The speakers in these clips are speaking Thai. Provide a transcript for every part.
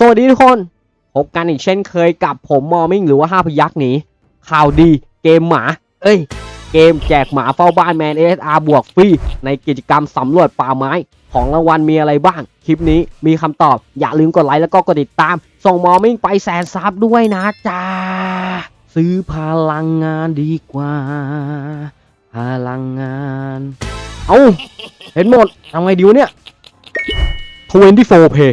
สวัสดีทุกคน พบกันอีกเช่นเคยกับผมมอมิงหรือว่าห้าพยักษ์หนีข่าวดีเกมหมา เอ้ย เกมแจกหมาเฝ้าบ้านแมน SR บวกฟรีในกิจกรรมสำรวจป่าไม้ ของรางวัลมีอะไรบ้าง คลิปนี้มีคำตอบ อย่าลืมกดไลค์แล้วก็กดติดตาม ส่งมอมิงไปแสนซับด้วยนะจ๊ะซื้อพลังงานดีกว่า พลังงาน เอาเห็นหมดทำไงดีวะเนี่ย24 Pay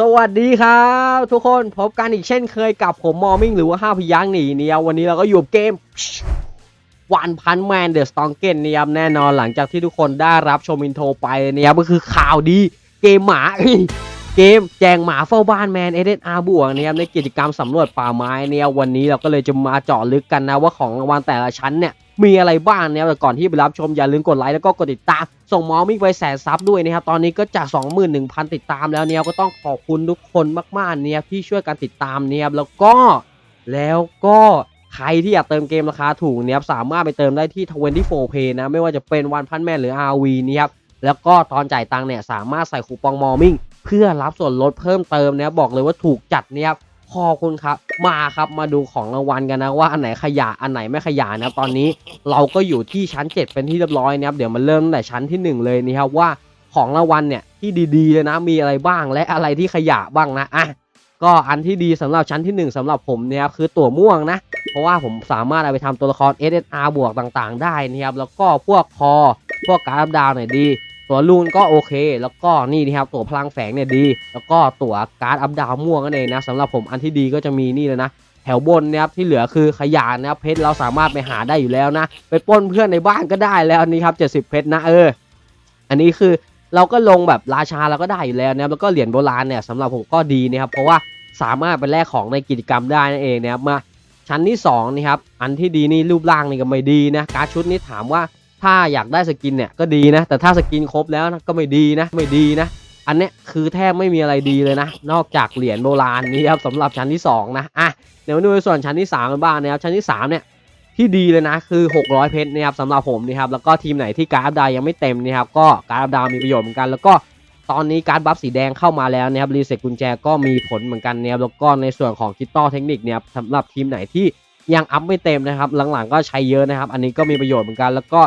สวัสดีครับ ทุกคนพบกันอีกเช่นเคยกับผมมอมิงหรือว่าห้าพยังหนีเนี่ยวันนี้เราก็อยู่เกมวันพันแมนเดอะสตองเกนเนี่ยแน่นอนหลังจากที่ทุกคนได้รับชมอินโทรไปเนี่ยก็คือข่าวดีเกมหมาเกมแจงหมาเฝ้าบ้านแมนเอเดนอาบวกเนะครับในกิจกรรมสำรวจป่าไม้เนี่ยวันนี้เราก็เลยจะมาเจาะลึกกันนะว่าของรางวัลแต่ละชั้นเนี่ย มีอะไรบ้างเนี่ยแต่ก่อนที่ไปรับชมอย่าลืมกดไลค์แล้วก็กดติดตาม ส่งมอมิกไปแสนซับด้วยนะครับ ตอนนี้ก็จาก 21,000 ติดตามแล้วเนี่ยก็ต้องขอบคุณทุกคนมากๆเนี่ยที่ช่วยกันติดตามเนี่ยแล้วก็แล้วก็ใครที่อยากเติมเกมราคาถูกเนี่ยสามารถไปเติมได้ที่ 24 Pay นะไม่ว่าจะเป็นวันพันแมนหรือ RV เนี่ยครับแล้วก็ตอนจ่ายตังค์เนี่ยสามารถใส่คูปองมอมิงเพื่อรับส่วนลดเพิ่มเติมเนี่ยบอกเลยว่าถูกจัดเนี่ยครับ ขอคุณครับ มาครับมาดูของรางวัลกันนะว่าอันไหนขยะอันไหนไม่ขยะนะตอนนี้เราก็อยู่ที่ชั้น 7 เป็นที่เรียบร้อยนะครับเดี๋ยวมาเริ่มตั้งแต่ชั้นที่ 1 เลยนี่ครับว่าของรางวัลเนี่ยที่ดีๆเลยนะมีอะไรบ้างและอะไรที่ขยะบ้างนะอะก็อันที่ดีสำหรับชั้นที่ 1สำหรับผมเนี่ยคือตั๋วม่วงนะ เพราะว่าผมสามารถเอาไปทำตัวละคร SSR บวกต่างๆ ได้นะครับแล้วก็พวกคอพวกการ์ดดาวเนี่ยดี ตัวลูนก็โอเค แล้วก็นี่นะครับตัวพลังแฝงเนี่ยดี แล้วก็ตัวการ์ดอัพดาวม่วงนั่นเองนะสำหรับผมอันที่ดีก็จะมีนี่เลยนะแถวบนนะครับที่เหลือคือขยะนนะครับเพชรเราสามารถไปหาได้อยู่แล้วนะ ไปปล้นเพื่อนในบ้านก็ได้แล้วนี่ครับ70 เพชรนะเออ อันนี้คือเราก็ลงแบบราชาเราก็ได้อยู่แล้วนะครับแล้วก็เหรียญโบราณเนี่ยสำหรับผมก็ดีนะครับเพราะว่าสามารถไปแลกของในกิจกรรมได้นั่นเองนะครับมาชั้นที่สองนี่ครับอันที่ดีนี่รูปร่างนี่ก็ไม่ดีนะการ์ดชุดนี้ถามว่า ถ้าอยากได้สกินเนี่ยก็ดีนะ แต่ถ้าสกินครบแล้วนะก็ไม่ดีนะ ไม่ดีนะ อันเนี้ยคือแทบไม่มีอะไรดีเลยนะ นอกจากเหรียญโบราณนี้ครับสำหรับชั้นที่ 2 นะอะเดี๋ยวมาดูในส่วนชั้นที่3กันบ้างนะครับชั้นที่3เนี่ยที่ดีเลยนะคือ 600 เพชรนะครับสำหรับผมนะครับแล้วก็ทีมไหนที่การ์ดดาวยังไม่เต็มนะครับก็การ์ดดาวมีประโยชน์เหมือนกัน แล้วก็ตอนนี้การ์ดบัฟสีแดงเข้ามาแล้วนะครับรีเซ็ตกุญแจก็มีผลเหมือนกันนะครับแล้วก็ในส่วนของคิตตอเทคนิคเนี่ยสำหรับทีมไหนที่ยังอัพไม่เต็มนะครับหลังๆก็ใช้เยอะนะครับ อันนี้ก็มีประโยชน์เหมือนกัน แล้วก็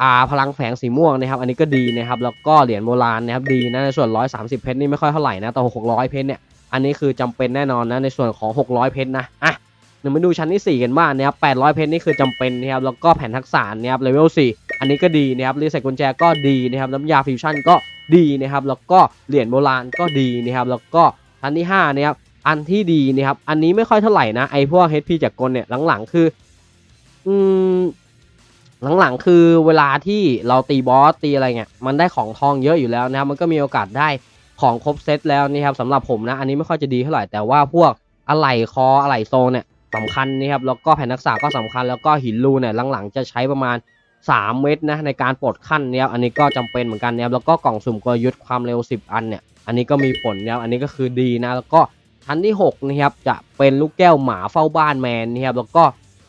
อ่าพลังแฝงสีม่วงนะครับ อันนี้ก็ดีนะครับ แล้วก็เหรียญโบราณนะครับดีนะในส่วน 130 เพชรนี่ไม่ค่อยเท่าไหร่นะ แต่ 600 เพชรเนี่ย อันนี้คือจำเป็นแน่นอนนะ ในส่วนของ 600 เพชรนะ อะเดี๋ยวมาดูชั้นที่ 4 กันบ้างนะครับ 800 เพชรนี่คือจำเป็นนะครับ แล้วก็แผ่นทักษะนะครับ เลเวล 4 อันนี้ก็ดีนะครับ รีเซ็ตกุญแจก็ดีนะครับ น้ำยาฟิวชั่นก็ดีนะครับ แล้วก็เหรียญโบราณก็ดีนะครับ แล้วก็ชั้นที่5นะครับ อันที่ดีนะครับ อันนี้ไม่ค่อยเท่าไหร่นะ ไอพวก HP จากกลเนี่ย หลังๆ คือ อืม หลังๆ คือเวลาที่เราตีบอสตีอะไรเงี้ยมันได้ของทองเยอะอยู่แล้วนะครับมันก็มีโอกาสได้ของครบเซตแล้วนี่ครับสำหรับผมนะ อันนี้ไม่ค่อยจะดีเท่าไหร่แต่ว่าพวกอะไหล่คออะไหล่โซเนี่ยสำคัญนี่ครับแล้วก็แผ่นทักษะก็สำคัญแล้วก็หินรูเนี่ยหลังๆ จะใช้ประมาณ 3 เม็ดนะในการปลดขั้นเนี่ยอันนี้ก็จำเป็นเหมือนกันนะครับแล้วก็กล่องสุ่มกลยุทธ์ความเร็ว 10 อันเนี่ยอันนี้ก็มีผลนะครับอันนี้ก็คือดีนะแล้วก็ชั้นที่6นะครับจะเป็นลูกแก้วหมาเฝ้าบ้านแมนนะครับแล้วก็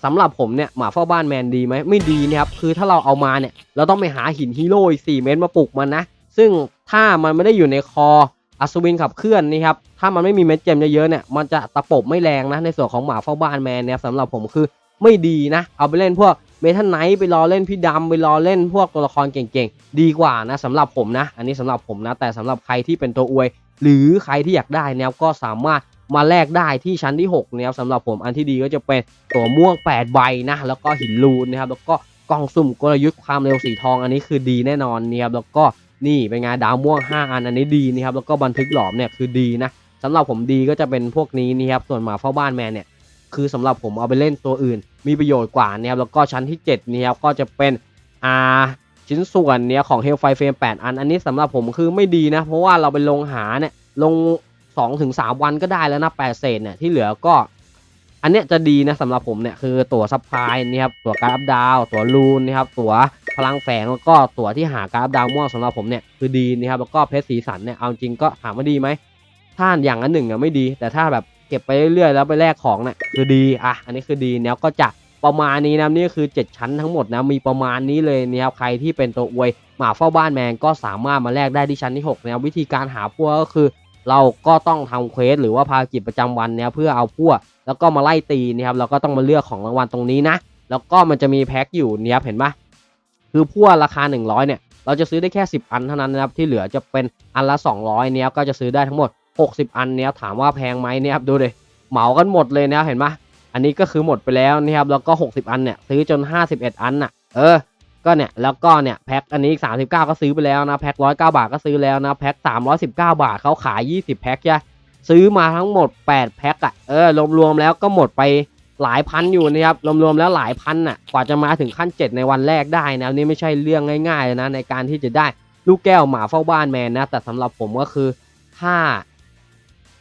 สำหรับผมเนี่ยหมาเฝ้าบ้านแมนดีไหมไม่ดีนะครับคือถ้าเราเอามาเนี่ยเราต้องไปหาหินฮีโร่อีก4เม็ดมาปลุกมันนะ ซึ่งถ้ามันไม่ได้อยู่ในคออัศวินขับเคลื่อนนี่ครับถ้ามันไม่มีเม็ดเจมเยอะๆเนี่ยมันจะตะปบไม่แรงนะในส่วนของหมาเฝ้าบ้านแมนเนี่ยสำหรับผมคือไม่ดีนะ เอาไปเล่นพวกเมทัลไนท์ไปรอเล่นพี่ดำไปรอเล่นพวกตัวละครเก่งๆ ดีกว่านะสำหรับผมนะ อันนี้สำหรับผมนะ แต่สำหรับใครที่เป็นตัวอวย หรือใครที่อยากได้เนี่ยก็สามารถ มาแลกได้ที่ชั้นที่6นะครับสำหรับผมอันที่ดีก็จะเป็นตัวม่วง 8 ใบนะแล้วก็หินรูนนะครับแล้วก็กล่องสุ่มกลยุทธ์ความเร็วสีทองอันนี้คือดีแน่นอนนะครับแล้วก็นี่เป็นไงานดาวม่วง 5 อันอันนี้ดีนะครับแล้วก็บันทึกหลอมเนี่ยคือดีนะสำหรับผมดีก็จะเป็นพวกนี้นี่ครับส่วนหมาเฝ้าบ้านแมนเนี่ยคือสำหรับผมเอาไปเล่นตัวอื่น มีประโยชน์กว่านะครับแล้วก็ชั้นที่7นี่ครับก็จะเป็นอ่าชิ้นส่วนเนี่ยของ Hellfire Frame 8อัน อันนี้สำหรับผมคือไม่ดีนะ เพราะว่าเราไปลงหาเนี่ยลง 2-3วันก็ได้แล้วนะ8เศษเนี่ยที่เหลือก็ อันเนี้ยจะดีนะสำหรับผมเนี่ยคือตั๋วซัพพลายนี่ครับตั๋วการอัพดาวตั๋วลูนนะครับตั๋วพลังแฝงแล้วก็ตั๋วที่หาการอัพดาวม่วงสำหรับผมเนี่ยคือดีนะครับแล้วก็เพชรสีสันเนี่ยเอาจริงก็ถามว่าดีไหมถ้าอย่างนั้นหนึ่งอะไม่ดี แต่ถ้าแบบเก็บไปเรื่อยๆแล้วไปแลกของเนี่ยคือดีอะอันนี้คือดีแล้วก็จะประมาณนี้นะนี่คือ 7 ชั้นทั้งหมดนะมีประมาณนี้เลยนะครับใครที่เป็นตัวอวยหมาเฝ้าบ้านแมนก็สามารถมาแลกได้ที่ชั้นที่6นะครับวิธีการหาพวกก็คือ เราก็ต้องทำเควสหรือว่าภารกิจประจำวันเนี่ยเพื่อเอาพวกแล้วก็มาไล่ตีนะครับเราก็ต้องมาเลือกของรางวัลตรงนี้นะ แล้วก็มันจะมีแพ็คอยู่เนี่ยครับเห็นปะคือพวกราคา 100เนี่ยเราจะซื้อได้แค่ 10 อันเท่านั้นนะครับที่เหลือจะเป็นอันละ 200เนี่ยก็จะซื้อได้ทั้งหมด 60 อันเนี่ยถามว่าแพงไหมเนี่ยครับดูดิเหมากันหมดเลยนะครับเห็นปะอันนี้ก็คือหมดไปแล้วนะครับแล้วก็ 60 อันเนี่ยซื้อจน 51 อันน่ะเออ ก็เนี่ยแล้วก็เนี่ยแพ็คอันนี้39ก็ซื้อไปแล้วนะแพ็ค109บาทก็ซื้อแล้วนะแพ็ค319บาทเขาขาย20แพ็คใช่ซื้อมาทั้งหมด8แพ็คอะเออรวมๆแล้วก็หมดไปหลายพันอยู่นะครับรวมๆแล้วหลายพันน่ะกว่าจะมาถึงขั้น 7 ในวันแรกได้นะนี่ไม่ใช่เรื่องง่ายๆนะในการที่จะได้ลูกแก้วหมาเฝ้าบ้านแมนนะแต่สำหรับผมก็คือถ้า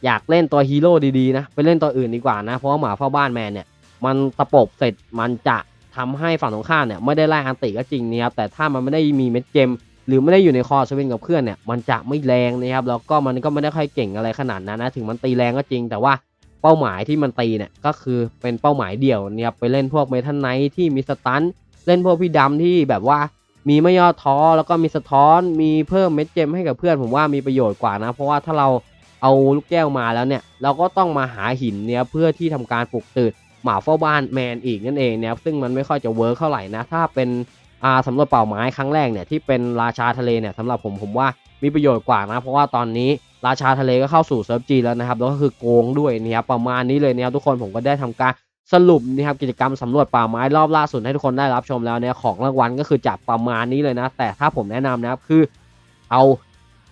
อยากเล่นตัวฮีโร่ดีๆนะไปเล่นตัวอื่นดีกว่านะเพราะว่าหมาเฝ้าบ้านแมนเนี่ยมันตะปบเสร็จมันจะ ทำให้ฝั่งตรงข้ามเนี่ยไม่ได้ไล่อันติก็จริงนะครับแต่ถ้ามันไม่ได้มีเม็ดเจมหรือไม่ได้อยู่ในคอสวินกับเพื่อนเนี่ยมันจะไม่แรงนะครับแล้วก็มันก็ไม่ได้ค่อยเก่งอะไรขนาดนั้นนะถึงมันตีแรงก็จริง แต่ว่าเป้าหมายที่มันตีเนี่ยก็คือเป็นเป้าหมายเดี่ยวเนี่ยไปเล่นพวกเมทัลไนท์ที่มีสตันเล่นพวกพี่ดำที่แบบว่ามีไม่ย่อท้อแล้วก็มีสะท้อนมีเพิ่มเม็ดเจมให้กับเพื่อนผมว่ามีประโยชน์กว่านะ เพราะว่าถ้าเราเอาลูกแก้วมาแล้วเนี่ย เราก็ต้องมาหาหินเนี่ยเพื่อที่ทำการปลุกตื่น หมาเฝ้าบ้านแมนอีกนั่นเองเนี่ยซึ่งมันไม่ค่อยจะเวิร์กเท่าไหร่นะ ถ้าเป็นอาสำรวจเป่าไม้ครั้งแรกเนี่ยที่เป็นราชาทะเลเนี่ยสำหรับผมผมว่ามีประโยชน์กว่านะ เพราะว่าตอนนี้ราชาทะเลก็เข้าสู่เซิร์ฟจีแล้วนะครับแล้วก็คือโกงด้วยนะครับประมาณนี้เลยนะครับทุกคนผมก็ได้ทำการสรุปนะครับกิจกรรมสำรวจป่าไม้รอบล่าสุดให้ทุกคนได้รับชมแล้วเนี่ยของรางวัลก็คือจับประมาณนี้เลยนะ แต่ถ้าผมแนะนำนะครับคือเอา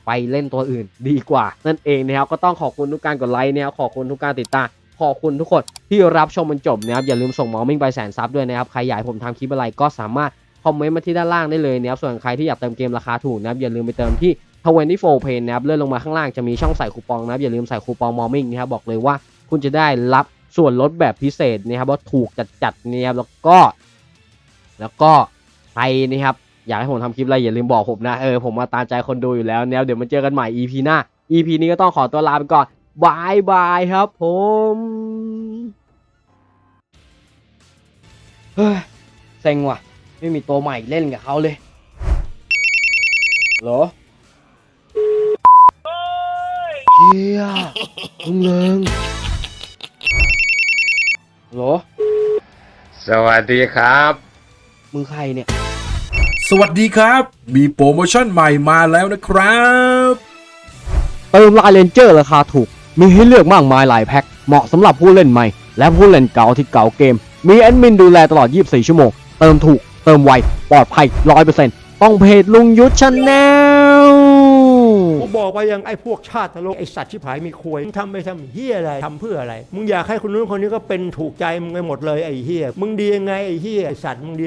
ไปเล่นตัวอื่นดีกว่า นั่นเองนะครับก็ต้องขอบคุณทุกการกดไลค์นะครับขอบคุณทุกการติดตาม ขอบคุณทุกคนที่รับชมมันจบนะครับอย่าลืมส่งมอมิ่งไปแสนซับด้วยนะครับใครอยากให้ผมทำคลิปอะไรก็สามารถคอมเมนต์มาที่ด้านล่างได้เลยนะครับส่วนใครที่อยากเติมเกมราคาถูกนะครับอย่าลืมไปเติมที่24 Pay นะครับเลื่อนลงมาข้างล่างจะมีช่องใส่คูปองนะครับอย่าลืมใส่คูปองมอมิงนะครับบอกเลยว่าคุณจะได้รับส่วนลดแบบพิเศษนะครับว่าถูกจัดๆนะครับแล้วก็ แล้วก็ใครนะครับอยากให้ผมทำคลิปอะไรอย่าลืมบอกผมนะเออผมมาตามใจคนดูอยู่แล้วนะครับเดี๋ยวมาเจอกันใหม่ EP หน้า EP นี้ก็ต้องขอตัวลาไปก่อน บายบายครับผมเฮ้ยเซ็งว่ะ ไม่มีตัวใหม่เล่นกับเขาเลยเหรอเฮียลุงเริงเหรอ สวัสดีครับ มึงใครเนี่ย สวัสดีครับ มีโปรโมชั่นใหม่มาแล้วนะครับ เติมลายเลนเจอร์ราคาถูก มีให้เลือกมากมายหลายแพ็คเหมาะสำหรับผู้เล่นใหม่ และผู้เล่นเก่าที่เก่าเกม มีแอดมินดูแลตลอด 24 ชั่วโมง เติมถูก เติมไว ปลอดภัย 100%ต้องเพจลุงยุทธชาแนลผมบอกไปยังไอ้พวกชาติทะลกไอ้สัตว์ชิบหายมีควยมึงทำไปทำเฮียอะไรทำเพื่ออะไร มึงอยากให้คนนู้นคนนี้ก็เป็นถูกใจมึงไปหมดเลยไอ้เฮียมึงดียังไงไอ้เฮียไอ้สัตว์มึงดี